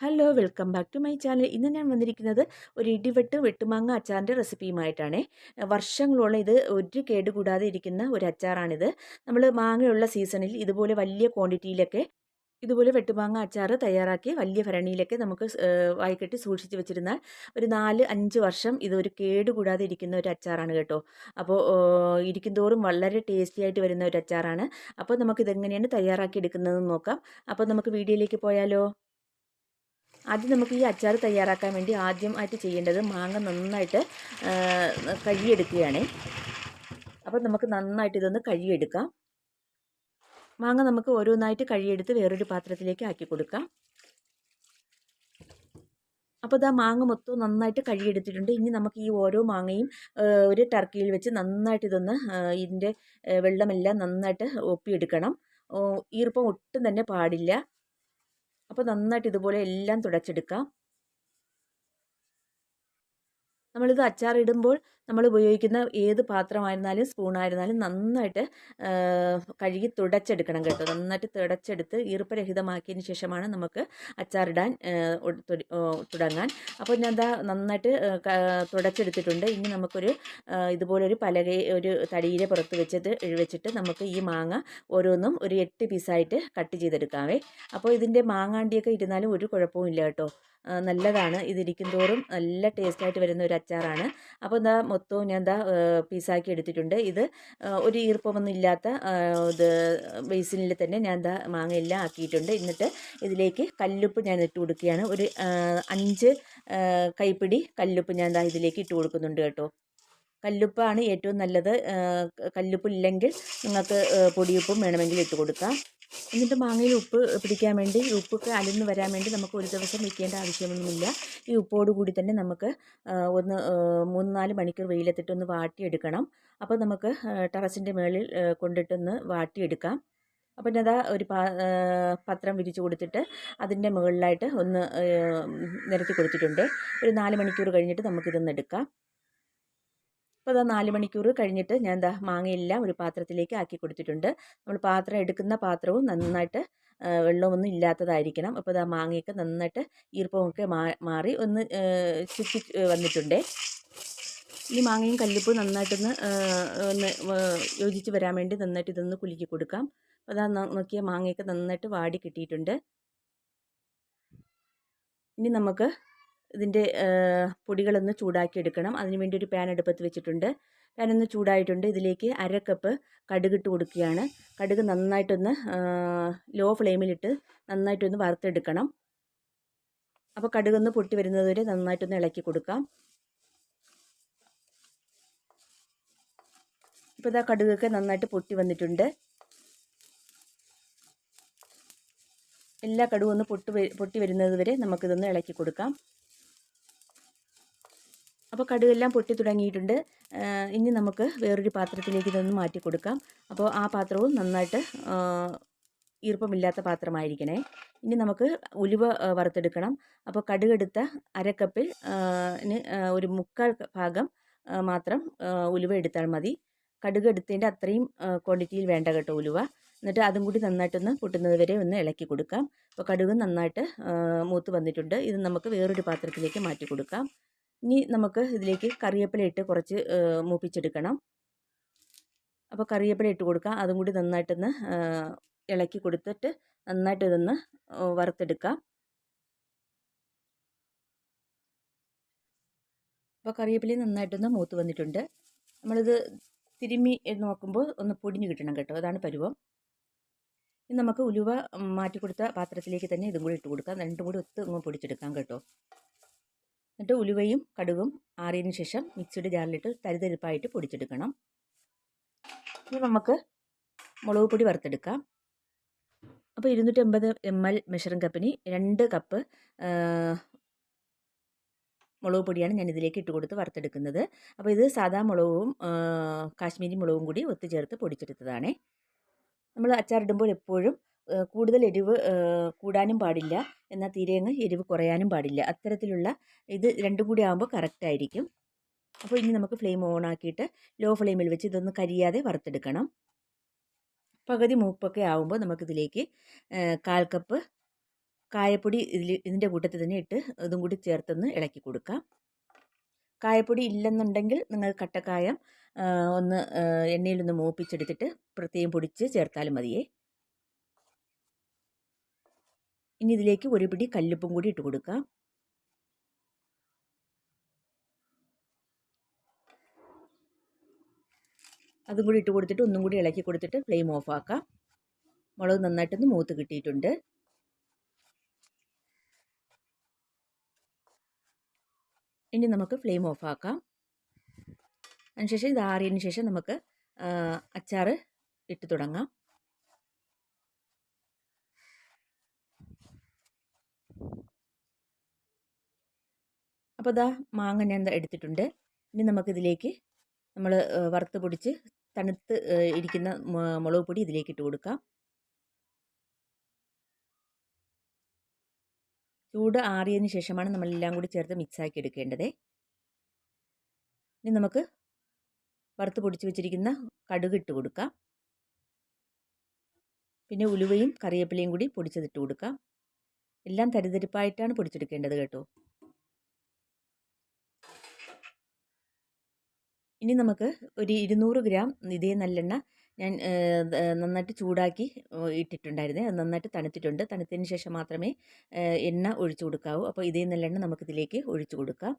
Hello welcome back to my channel. ഇന്ന് ഞാൻ വന്നിരിക്കുന്നത് ഒരു ഇടിവെട്ട് വെട്ടുമാങ്ങ അച്ചാറിന്റെ റെസിപ്പിയുമായിട്ടാണ്. വർഷങ്ങളോളം ഇത് ഒരു കേടുകൂടാതെ ഇരിക്കുന്ന ഒരു അച്ചാറാണിത്. നമ്മൾ മാങ്ങയുള്ള സീസണിൽ ഇതുപോലെ വലിയ ക്വാണ്ടിറ്റിയിലൊക്കെ ഇതുപോലെ വെട്ടുമാങ്ങ അച്ചാർ തയ്യാറാക്കി വലിയ ഭരണിയിലൊക്കെ നമുക്ക് വായിക്കെട്ടി സൂക്ഷിച്ച് വെച്ചിരുന്നാൽ ഒരു നാല് അഞ്ച് വർഷം ഇതൊരു കേടുകൂടാതെ ഇരിക്കുന്ന ഒരു അച്ചാറാണ് കേട്ടോ. അപ്പോൾ ഇരിക്കും തോറും വളരെ ടേസ്റ്റി ആയിട്ട് വരുന്ന ഒരു അച്ചാറാണ്. അപ്പോൾ നമുക്കിതെങ്ങനെയാണ് തയ്യാറാക്കി എടുക്കുന്നതെന്ന് നോക്കാം. അപ്പോൾ നമുക്ക് വീഡിയോയിലേക്ക് പോയാലോ? ആദ്യം നമുക്ക് ഈ അച്ചാർ തയ്യാറാക്കാൻ വേണ്ടി ആദ്യമായിട്ട് ചെയ്യേണ്ടത് മാങ്ങ നന്നായിട്ട് കഴുകിയെടുക്കുകയാണ്. അപ്പോൾ നമുക്ക് നന്നായിട്ട് ഇതൊന്ന് കഴുകിയെടുക്കാം. മാങ്ങ നമുക്ക് ഓരോന്നായിട്ട് കഴുകിയെടുത്ത് വേറൊരു പാത്രത്തിലേക്ക് ആക്കി കൊടുക്കാം. അപ്പോൾ ഇതാ മാങ്ങ മൊത്തം നന്നായിട്ട് കഴുകിയെടുത്തിട്ടുണ്ട്. ഇനി നമുക്ക് ഈ ഓരോ മാങ്ങയും ഒരു ടർക്കിയിൽ വെച്ച് നന്നായിട്ട് ഇതൊന്ന് ഇതിന്റെ വെള്ളമെല്ലാം നന്നായിട്ട് ഒപ്പിയെടുക്കണം. ഈർപ്പം ഒട്ടും തന്നെ പാടില്ല. അപ്പോൾ നന്നായിട്ട് ഇതുപോലെ എല്ലാം തുടച്ചെടുക്കാം. നമ്മളിത് അച്ചാറിടുമ്പോൾ നമ്മൾ ഉപയോഗിക്കുന്ന ഏത് പാത്രമായിരുന്നാലും സ്പൂണായിരുന്നാലും നന്നായിട്ട് കഴുകി തുടച്ചെടുക്കണം കേട്ടോ. നന്നായിട്ട് തുടച്ചെടുത്ത് ഈർപ്പരഹിതമാക്കിയതിന് ശേഷമാണ് നമുക്ക് അച്ചാറിടാൻ തുടങ്ങാൻ. അപ്പോൾ ഞാൻ എന്താ നന്നായിട്ട് തുടച്ചെടുത്തിട്ടുണ്ട്. ഇനി നമുക്കൊരു ഇതുപോലൊരു പലക ഒരു തടിയിലെ പുറത്ത് വെച്ചിട്ട് വെച്ചിട്ട് നമുക്ക് ഈ മാങ്ങ ഓരോന്നും ഒരു എട്ട് പീസായിട്ട് കട്ട് ചെയ്തെടുക്കാവേ. അപ്പോൾ ഇതിന്റെ മാങ്ങാണ്ടിയൊക്കെ ഇരുന്നാലും ഒരു കുഴപ്പവും ഇല്ല കേട്ടോ. നല്ലതാണ്. ഇതിരിക്കും തോറും നല്ല ടേസ്റ്റ് ആയിട്ട് വരുന്ന ഒരു അച്ചാറാണ്. അപ്പോൾ എന്താ മൊത്തവും ഞാൻ എന്താ പീസാക്കി എടുത്തിട്ടുണ്ട്. ഇത് ഒരു ഈർപ്പമൊന്നും ഇല്ലാത്ത ഇത് ബേസിനിൽ തന്നെ ഞാൻ എന്താ മാങ്ങയെല്ലാം ആക്കിയിട്ടുണ്ട്. എന്നിട്ട് ഇതിലേക്ക് കല്ലുപ്പ് ഞാൻ ഇട്ട് കൊടുക്കുകയാണ്. ഒരു അഞ്ച് കൈപ്പിടി കല്ലുപ്പ് ഞാൻ എന്താ ഇതിലേക്ക് ഇട്ട് കൊടുക്കുന്നുണ്ട് കേട്ടോ. കല്ലുപ്പാണ് ഏറ്റവും നല്ലത്. കല്ലുപ്പില്ലെങ്കിൽ നിങ്ങൾക്ക് പൊടിയുപ്പും വേണമെങ്കിൽ ഇട്ട് കൊടുക്കാം. എന്നിട്ട് മാങ്ങയിൽ ഉപ്പ് പിടിക്കാൻ വേണ്ടി ഉപ്പൊക്കെ അലിന്ന് വരാൻ വേണ്ടി നമുക്ക് ഒരു ദിവസം വയ്ക്കേണ്ട ആവശ്യമൊന്നുമില്ല. ഈ ഉപ്പോട് കൂടി തന്നെ നമുക്ക് ഒന്ന് മൂന്ന് നാല് മണിക്കൂർ വെയിലത്തിട്ടൊന്ന് വാട്ടിയെടുക്കണം. അപ്പോൾ നമുക്ക് ടെറസിന്റെ മുകളിൽ കൊണ്ടിട്ടൊന്ന് വാട്ടിയെടുക്കാം. അപ്പം ഞാൻ അതാ ഒരു പത്രം വിരിച്ചു കൊടുത്തിട്ട് അതിന്റെ മുകളിലായിട്ട് ഒന്ന് നിരത്തി കൊടുത്തിട്ടുണ്ട്. ഒരു നാല് മണിക്കൂർ കഴിഞ്ഞിട്ട് നമുക്കിതൊന്ന് എടുക്കാം. അപ്പോൾ അതാ നാല് മണിക്കൂർ കഴിഞ്ഞിട്ട് ഞാൻ എന്താ മാങ്ങയെല്ലാം ഒരു പാത്രത്തിലേക്ക് ആക്കി കൊടുത്തിട്ടുണ്ട്. നമ്മൾ പാത്രം എടുക്കുന്ന പാത്രവും നന്നായിട്ട് വെള്ളമൊന്നും ഇല്ലാത്തതായിരിക്കണം. അപ്പോൾ ഇതാ മാങ്ങയൊക്കെ നന്നായിട്ട് ഈർപ്പമൊക്കെ മാറി ഒന്ന് ചുറ്റി വന്നിട്ടുണ്ട്. ഈ മാങ്ങയും കല്ലുപ്പും നന്നായിട്ടൊന്ന് ഒന്ന് യോജിച്ച് വരാൻ വേണ്ടി നന്നായിട്ട് ഇതൊന്ന് കുലുക്കി കൊടുക്കാം. അപ്പോൾ അതാ നോക്കിയ മാങ്ങയൊക്കെ നന്നായിട്ട് വാടി കിട്ടിയിട്ടുണ്ട്. ഇനി നമുക്ക് ഇതിന്റെ പൊടികളൊന്ന് ചൂടാക്കി എടുക്കണം അതിന് വേണ്ടി ഒരു പാൻ അടുപ്പത്ത് വെച്ചിട്ടുണ്ട്. പാൻ ഒന്ന് ചൂടായിട്ടുണ്ട്. ഇതിലേക്ക് അര കപ്പ് കടുകിട്ട് കൊടുക്കുകയാണ്. കടുക് നന്നായിട്ടൊന്ന് ലോ ഫ്ലെയിമിലിട്ട് നന്നായിട്ടൊന്ന് വറുത്തെടുക്കണം. അപ്പോൾ കടുകൊന്ന് പൊട്ടി വരുന്നത് വരെ നന്നായിട്ടൊന്ന് ഇളക്കി കൊടുക്കാം. ഇപ്പോൾ ഇതാ കടുകൊക്കെ നന്നായിട്ട് പൊട്ടി വന്നിട്ടുണ്ട്. എല്ലാ കടുവും ഒന്ന് പൊട്ടി പൊട്ടി വരുന്നത് വരെ നമുക്കിതൊന്ന് ഇളക്കി കൊടുക്കാം. അപ്പോൾ കടുകെല്ലാം പൊട്ടി തുടങ്ങിയിട്ടുണ്ട്. ഇനി നമുക്ക് വേറൊരു പാത്രത്തിലേക്ക് ഇതൊന്ന് മാറ്റി കൊടുക്കാം. അപ്പോൾ ആ പാത്രവും നന്നായിട്ട് ഈർപ്പമില്ലാത്ത പാത്രമായിരിക്കണേ. ഇനി നമുക്ക് ഉലുവ വറുത്തെടുക്കണം. അപ്പോൾ കടുകെടുത്ത അരക്കപ്പിൽ ഒരു മുക്കാൽ ഭാഗം മാത്രം ഉലുവ എടുത്താൽ മതി. കടുക് എടുത്തതിന്റെ അത്രയും ക്വാണ്ടിറ്റിയിൽ വേണ്ട കേട്ടോ ഉലുവ. എന്നിട്ട് അതും കൂടി നന്നായിട്ടൊന്ന് പൊട്ടുന്നത് വരെ ഒന്ന് ഇളക്കി കൊടുക്കാം. അപ്പോൾ കടുക് നന്നായിട്ട് മൂത്ത് വന്നിട്ടുണ്ട്. ഇത് നമുക്ക് വേറൊരു പാത്രത്തിലേക്ക് മാറ്റി കൊടുക്കാം. ഇനി നമുക്ക് ഇതിലേക്ക് കറിവേപ്പില ഇട്ട് കുറച്ച് മൂപ്പിച്ചെടുക്കണം. അപ്പോൾ കറിവേപ്പില ഇട്ട് കൊടുക്കുക അതും കൂടി നന്നായിട്ടൊന്ന് ഇളക്കി കൊടുത്തിട്ട് നന്നായിട്ട് ഇതൊന്ന് വറുത്തെടുക്കാം. അപ്പോൾ കറിവേപ്പില നന്നായിട്ടൊന്ന് മൂത്ത് വന്നിട്ടുണ്ട്. നമ്മളിത് തിരുമ്മി നോക്കുമ്പോൾ ഒന്ന് പൊടിഞ്ഞു കിട്ടണം കേട്ടോ. അതാണ് പരുവം. ഇനി നമുക്ക് ഉലുവ മാറ്റി കൊടുത്ത പാത്രത്തിലേക്ക് തന്നെ ഇതും കൂടി ഇട്ട് കൊടുക്കാം. രണ്ടും കൂടി ഒത്ത് അങ്ങ് പൊടിച്ചെടുക്കാം കേട്ടോ. എന്നിട്ട് ഉലുവയും കടുകും ആറിയതിന് ശേഷം മിക്സിയുടെ ജാറിലിട്ട് തരിതരിപ്പായിട്ട് പൊടിച്ചെടുക്കണം. ഇനി നമുക്ക് മുളക് പൊടി വറുത്തെടുക്കാം. അപ്പോൾ ഇരുന്നൂറ്റമ്പത് എം എൽ മെഷറിംഗ് കപ്പിന് രണ്ട് കപ്പ് മുളക് പൊടിയാണ് ഞാൻ ഇതിലേക്ക് ഇട്ട് കൊടുത്ത് വറുത്തെടുക്കുന്നത്. അപ്പോൾ ഇത് സാധാ മുളകും കാശ്മീരി മുളകും കൂടി ഒത്തുചേർത്ത് പൊടിച്ചെടുത്തതാണേ. നമ്മൾ അച്ചാറിടുമ്പോൾ എപ്പോഴും കൂടുതൽ എരിവ് കൂടാനും പാടില്ല. എന്നാൽ തീരെ അങ്ങ് എരിവ് കുറയാനും പാടില്ല. അത്തരത്തിലുള്ള ഇത് രണ്ടും കൂടി ആകുമ്പോൾ കറക്റ്റ് ആയിരിക്കും. അപ്പോൾ ഇനി നമുക്ക് ഫ്ലെയിം ഓൺ ആക്കിയിട്ട് ലോ ഫ്ലെയിമിൽ വെച്ച് ഇതൊന്ന് കരിയാതെ വറുത്തെടുക്കണം. പകുതി മൂപ്പൊക്കെ ആകുമ്പോൾ നമുക്കിതിലേക്ക് കാൽ കപ്പ് കായപ്പൊടി ഇതിൽ ഇതിന്റെ കൂട്ടത്തിൽ തന്നെ ഇട്ട് ഇതും കൂടി ചേർത്തൊന്ന് ഇളക്കി കൊടുക്കാം. കായപ്പൊടി ഇല്ലെന്നുണ്ടെങ്കിൽ നിങ്ങൾ കട്ടക്കായം ഒന്ന് എണ്ണയിലൊന്ന് മൂപ്പിച്ചെടുത്തിട്ട് പ്രത്യേകം പൊടിച്ച് ചേർത്താലും മതിയേ. ഇനി ഇതിലേക്ക് ഒരു പിടി കല്ലുപ്പും കൂടി ഇട്ട് കൊടുക്കാം. അതും കൂടി ഇട്ട് കൊടുത്തിട്ട് ഒന്നും കൂടി ഇളക്കി കൊടുത്തിട്ട് ഫ്ലെയിം ഓഫ് ആക്കാം. മുളക് നന്നായിട്ടൊന്ന് മൂത്ത് കിട്ടിയിട്ടുണ്ട്. ഇനി നമുക്ക് ഫ്ലെയിം ഓഫ് ആക്കാം. അതിനുശേഷം ഇത് ആറിയതിന് ശേഷം നമുക്ക് അച്ചാർ ഇട്ട് തുടങ്ങാം. അപ്പോൾ ഇതാ മാങ്ങ ഞാൻ എടുത്തിട്ടുണ്ട്. ഇനി നമുക്കിതിലേക്ക് നമ്മൾ വറുത്ത് പൊടിച്ച് തണുത്ത് ഇരിക്കുന്ന മുളക് പൊടി ഇതിലേക്ക് ഇട്ട് കൊടുക്കാം. ചൂട് ആറിയതിന് ശേഷമാണ് നമ്മളെല്ലാം കൂടി ചേർത്ത് മിക്സാക്കി എടുക്കേണ്ടത്. ഇനി നമുക്ക് വറുത്ത് പൊടിച്ച് വെച്ചിരിക്കുന്ന കടുക് ഇട്ട് കൊടുക്കാം. പിന്നെ ഉലുവയും കറിവേപ്പിലയും കൂടി പൊടിച്ചതിട്ട് കൊടുക്കാം. എല്ലാം തരിതരിപ്പായിട്ടാണ് പൊടിച്ചെടുക്കേണ്ടത് കേട്ടോ. ഇനി നമുക്ക് ഒരു ഇരുന്നൂറ് ഗ്രാം ഇതേ നല്ലെണ്ണ ഞാൻ നന്നായിട്ട് ചൂടാക്കി ഇട്ടിട്ടുണ്ടായിരുന്നേ. അത് നന്നായിട്ട് തണുത്തിട്ടുണ്ട്. തണുത്തതിന് ശേഷം മാത്രമേ എണ്ണ ഒഴിച്ചു കൊടുക്കാവൂ. അപ്പോൾ ഇതേ നല്ലെണ്ണ നമുക്കിതിലേക്ക് ഒഴിച്ചു കൊടുക്കാം.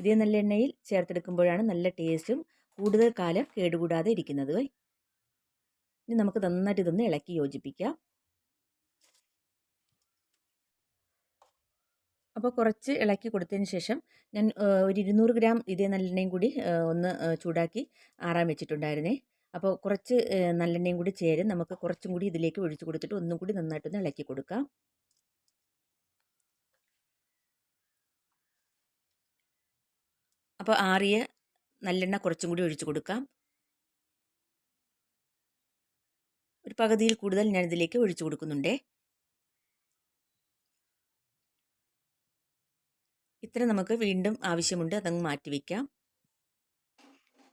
ഇതേ നല്ലെണ്ണയിൽ ചേർത്തെടുക്കുമ്പോഴാണ് നല്ല ടേസ്റ്റും കൂടുതൽ കാലം കേടുകൂടാതെ ഇരിക്കുന്നത്. ഇനി നമുക്ക് നന്നായിട്ട് ഇതൊന്ന് ഇളക്കി യോജിപ്പിക്കാം. അപ്പോൾ കുറച്ച് ഇളക്കി കൊടുത്തതിന് ശേഷം ഞാൻ ഒരു ഇരുന്നൂറ് ഗ്രാം ഇതേ നല്ലെണ്ണയും കൂടി ഒന്ന് ചൂടാക്കി ആറാൻ വെച്ചിട്ടുണ്ടായിരുന്നേ. അപ്പോൾ കുറച്ച് നല്ലെണ്ണയും കൂടി ചേരും. നമുക്ക് കുറച്ചും കൂടി ഇതിലേക്ക് ഒഴിച്ചു കൊടുത്തിട്ട് ഒന്നും കൂടി നന്നായിട്ടൊന്ന് ഇളക്കി കൊടുക്കാം. അപ്പോൾ ആറിയ നല്ലെണ്ണ കുറച്ചും കൂടി ഒഴിച്ചു കൊടുക്കാം. ഒരു പകുതിയിൽ കൂടുതൽ ഞാൻ ഇതിലേക്ക് ഒഴിച്ചു കൊടുക്കുന്നുണ്ടേ. ഇത്ര നമുക്ക് വീണ്ടും ആവശ്യമുണ്ട് അതങ്ങ് മാറ്റി വയ്ക്കാം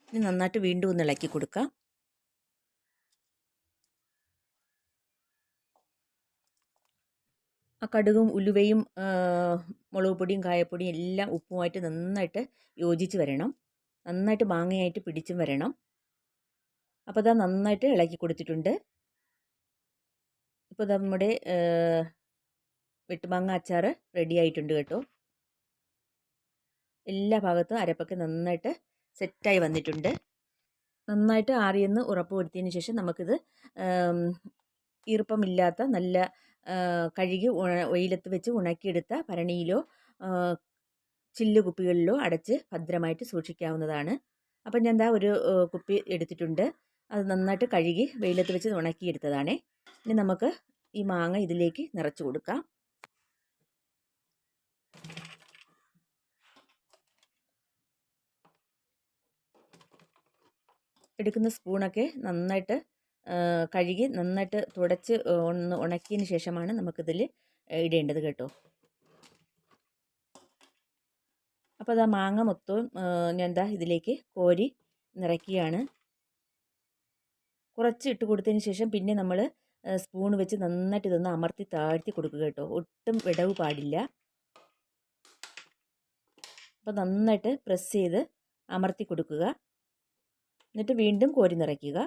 ഇനി നന്നായിട്ട് വീണ്ടും ഒന്ന് ഇളക്കി കൊടുക്കാം. ആ കടുകും ഉലുവയും മുളക് പൊടിയും കായപ്പൊടിയും എല്ലാം ഉപ്പുമായിട്ട് നന്നായിട്ട് യോജിച്ച് വരണം. നന്നായിട്ട് മാങ്ങയായിട്ട് പിടിച്ചും വരണം. അപ്പോൾ അതാ നന്നായിട്ട് ഇളക്കി കൊടുത്തിട്ടുണ്ട്. ഇപ്പോൾ നമ്മുടെ വെട്ടുമാങ്ങ അച്ചാർ റെഡി ആയിട്ടുണ്ട് കേട്ടോ. എല്ലാ ഭാഗത്തും അരപ്പൊക്കെ നന്നായിട്ട് സെറ്റായി വന്നിട്ടുണ്ട്. നന്നായിട്ട് ആറിയെന്ന് ഉറപ്പ് വരുത്തിയതിന് ശേഷം നമുക്കിത് ഈർപ്പമില്ലാത്ത നല്ല കഴുകി വെയിലത്ത് വെച്ച് ഉണക്കിയെടുത്ത ഭരണിയിലോ ചില്ല് കുപ്പികളിലോ അടച്ച് ഭദ്രമായിട്ട് സൂക്ഷിക്കാവുന്നതാണ്. അപ്പം ഞാൻ എന്താ ഒരു കുപ്പി എടുത്തിട്ടുണ്ട്. അത് നന്നായിട്ട് കഴുകി വെയിലത്ത് വെച്ച് ഉണക്കിയെടുത്തതാണേ. ഇനി നമുക്ക് ഈ മാങ്ങ ഇതിലേക്ക് നിറച്ച് കൊടുക്കാം. എടുക്കുന്ന സ്പൂണൊക്കെ നന്നായിട്ട് കഴുകി നന്നായിട്ട് തുടച്ച് ഒന്ന് ഉണക്കിയതിന് ശേഷമാണ് നമുക്കിതിൽ ഇടേണ്ടത് കേട്ടോ. അപ്പോൾ അതാ മാങ്ങ മൊത്തവും ഞാൻ എന്താ ഇതിലേക്ക് കോരി നിറയ്ക്കുകയാണ്. കുറച്ച് ഇട്ട് കൊടുത്തതിന് ശേഷം പിന്നെ നമ്മൾ സ്പൂൺ വെച്ച് നന്നായിട്ട് ഇതൊന്ന് അമർത്തി താഴ്ത്തി കൊടുക്കുക കേട്ടോ. ഒട്ടും വിടവ് പാടില്ല. അപ്പോൾ നന്നായിട്ട് പ്രസ് ചെയ്ത് അമർത്തി കൊടുക്കുക. എന്നിട്ട് വീണ്ടും കോരി നിറയ്ക്കുക.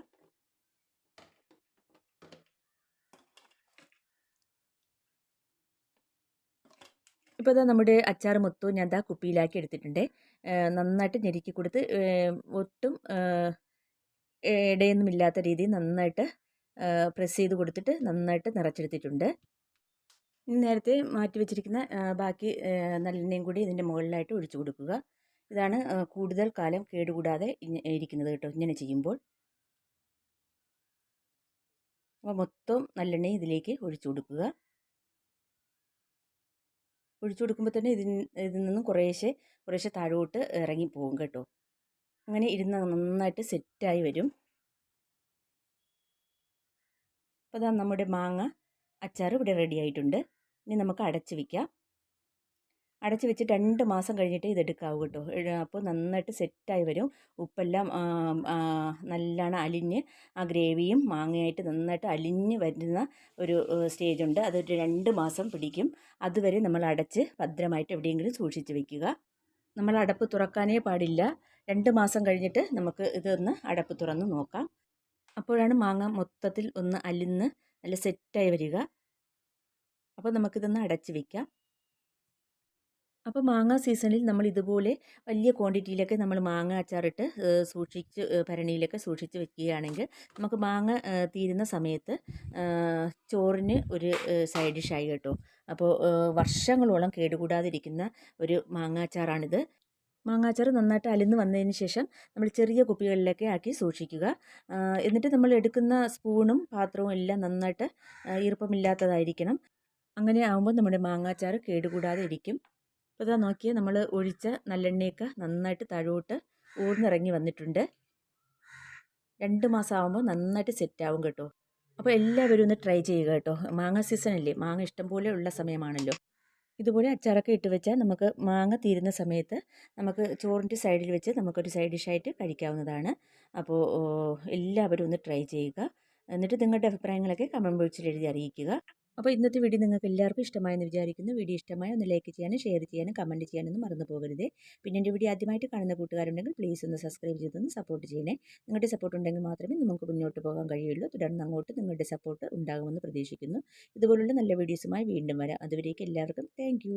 ഇപ്പോൾ ഇതാ നമ്മുടെ അച്ചാർ മൊത്തവും ഞാൻ ദാ കുപ്പിയിലാക്കി എടുത്തിട്ടുണ്ട്. നന്നായിട്ട് ഞെരുക്കി കൊടുത്ത് ഒട്ടും ഇടയൊന്നുമില്ലാത്ത രീതിയിൽ നന്നായിട്ട് പ്രസ് ചെയ്ത് കൊടുത്തിട്ട് നന്നായിട്ട് നിറച്ചെടുത്തിട്ടുണ്ട്. നേരത്തെ മാറ്റി വെച്ചിരിക്കുന്ന ബാക്കി നല്ലെണ്ണയും കൂടി ഇതിന്റെ മുകളിലായിട്ട് ഒഴിച്ചു കൊടുക്കുക. ഇതാണ് കൂടുതൽ കാലം കേടുകൂടാതെ ഇരിക്കുന്നത് കേട്ടോ ഇങ്ങനെ ചെയ്യുമ്പോൾ. അപ്പോൾ മൊത്തം നല്ലെണ്ണ ഇതിലേക്ക് ഒഴിച്ചു കൊടുക്കുക. ഒഴിച്ചു കൊടുക്കുമ്പോൾ തന്നെ ഇതിൽ ഇതിൽ നിന്നും കുറേശ്ശെ കുറേശ്ശെ താഴോട്ട് ഇറങ്ങി പോകും കേട്ടോ. അങ്ങനെ ഇരുന്ന് നന്നായിട്ട് സെറ്റായി വരും. അപ്പോൾ അതാ നമ്മുടെ മാങ്ങ അച്ചാർ ഇവിടെ റെഡി ആയിട്ടുണ്ട്. ഇനി നമുക്ക് അടച്ചു വയ്ക്കാം അടച്ച് വെച്ച് രണ്ട് മാസം കഴിഞ്ഞിട്ട് ഇത് എടുക്കാവൂ കേട്ടോ. അപ്പോൾ നന്നായിട്ട് സെറ്റായി വരും. ഉപ്പെല്ലാം നല്ലോണം അലിഞ്ഞ് ആ ഗ്രേവിയും മാങ്ങയായിട്ട് നന്നായിട്ട് അലിഞ്ഞ് വരുന്ന ഒരു സ്റ്റേജ് ഉണ്ട്. രണ്ട് മാസം പിടിക്കും. അതുവരെ നമ്മൾ അടച്ച് ഭദ്രമായിട്ട് എവിടെയെങ്കിലും സൂക്ഷിച്ച് വെക്കുക. നമ്മൾ അടപ്പ് തുറക്കാനേ പാടില്ല. രണ്ട് മാസം കഴിഞ്ഞിട്ട് നമുക്ക് ഇതൊന്ന് അടപ്പ് തുറന്ന് നോക്കാം. അപ്പോഴാണ് മാങ്ങ മൊത്തത്തിൽ ഒന്ന് അലിന്ന് നല്ല സെറ്റായി വരിക. അപ്പോൾ നമുക്കിതൊന്ന് അടച്ച് വയ്ക്കാം അപ്പോൾ മാങ്ങ സീസണിൽ നമ്മൾ ഇതുപോലെ വലിയ ക്വാണ്ടിറ്റിയിലൊക്കെ നമ്മൾ മാങ്ങ അച്ചാറിട്ട് സൂക്ഷിച്ച് ഭരണിയിലൊക്കെ സൂക്ഷിച്ച് വെക്കുകയാണെങ്കിൽ നമുക്ക് മാങ്ങ തീരുന്ന സമയത്ത് ചോറിന് ഒരു സൈഡ് ഡിഷായി കേട്ടോ. അപ്പോൾ വർഷങ്ങളോളം കേടുകൂടാതിരിക്കുന്ന ഒരു മാങ്ങ അച്ചാറാണിത്. മാങ്ങാച്ചാർ നന്നായിട്ട് അലിന്ന് വന്നതിന് ശേഷം നമ്മൾ ചെറിയ കുപ്പികളിലൊക്കെ ആക്കി സൂക്ഷിക്കുക. എന്നിട്ട് നമ്മൾ എടുക്കുന്ന സ്പൂണും പാത്രവും എല്ലാം നന്നായിട്ട് ഈർപ്പമില്ലാത്തതായിരിക്കണം. അങ്ങനെ ആകുമ്പോൾ നമ്മുടെ മാങ്ങാച്ചാർ കേടുകൂടാതെ ഇരിക്കും. അപ്പോൾ ഇതാ നോക്കിയാൽ നമ്മൾ ഒഴിച്ച നല്ലെണ്ണയൊക്കെ നന്നായിട്ട് തഴുവിട്ട് ഊർന്നിറങ്ങി വന്നിട്ടുണ്ട്. രണ്ട് മാസം ആകുമ്പോൾ നന്നായിട്ട് സെറ്റാവും കേട്ടോ. അപ്പോൾ എല്ലാവരും ഒന്ന് ട്രൈ ചെയ്യുക കേട്ടോ. മാങ്ങ സീസൺ അല്ലേ? മാങ്ങ ഇഷ്ടംപോലെ ഉള്ള സമയമാണല്ലോ. ഇതുപോലെ അച്ചാറൊക്കെ ഇട്ട് വെച്ചാൽ നമുക്ക് മാങ്ങ തീരുന്ന സമയത്ത് നമുക്ക് ചോറിന്റെ സൈഡിൽ വെച്ച് നമുക്കൊരു സൈഡ് ഡിഷായിട്ട് കഴിക്കാവുന്നതാണ്. അപ്പോൾ എല്ലാവരും ഒന്ന് ട്രൈ ചെയ്യുക. എന്നിട്ട് നിങ്ങളുടെ അഭിപ്രായങ്ങളൊക്കെ കമന്റ് ബോക്സിൽ എഴുതി അറിയിക്കുക. അപ്പോൾ ഇന്നത്തെ വീഡിയോ നിങ്ങൾക്ക് എല്ലാവർക്കും ഇഷ്ടമായെന്ന് വിചാരിക്കുന്നു. വീഡിയോ ഇഷ്ടമായ ഒന്ന് ലൈക്ക് ചെയ്യാനും ഷെയർ ചെയ്യാനും കമന്റ് ചെയ്യാനൊന്നും മറന്നു പോകരുത്. പിന്നെ എന്റെ വീഡിയോ ആദ്യമായിട്ട് കാണുന്ന കൂട്ടുകാരുണ്ടെങ്കിൽ പ്ലീസ് ഒന്ന് സബ്സ്ക്രൈബ് ചെയ്തൊന്ന് സപ്പോർട്ട് ചെയ്യണേ. നിങ്ങളുടെ സപ്പോർട്ട് ഉണ്ടെങ്കിൽ മാത്രമേ നമുക്ക് മുന്നോട്ട് പോകാൻ കഴിയുള്ളൂ. തുടർന്ന് അങ്ങോട്ട് നിങ്ങളുടെ സപ്പോർട്ട് ഉണ്ടാകുമെന്ന് പ്രതീക്ഷിക്കുന്നു. ഇതുപോലുള്ള നല്ല വീഡിയോസുമായി വീണ്ടും വരാം. അതുവരേക്കും എല്ലാവർക്കും താങ്ക്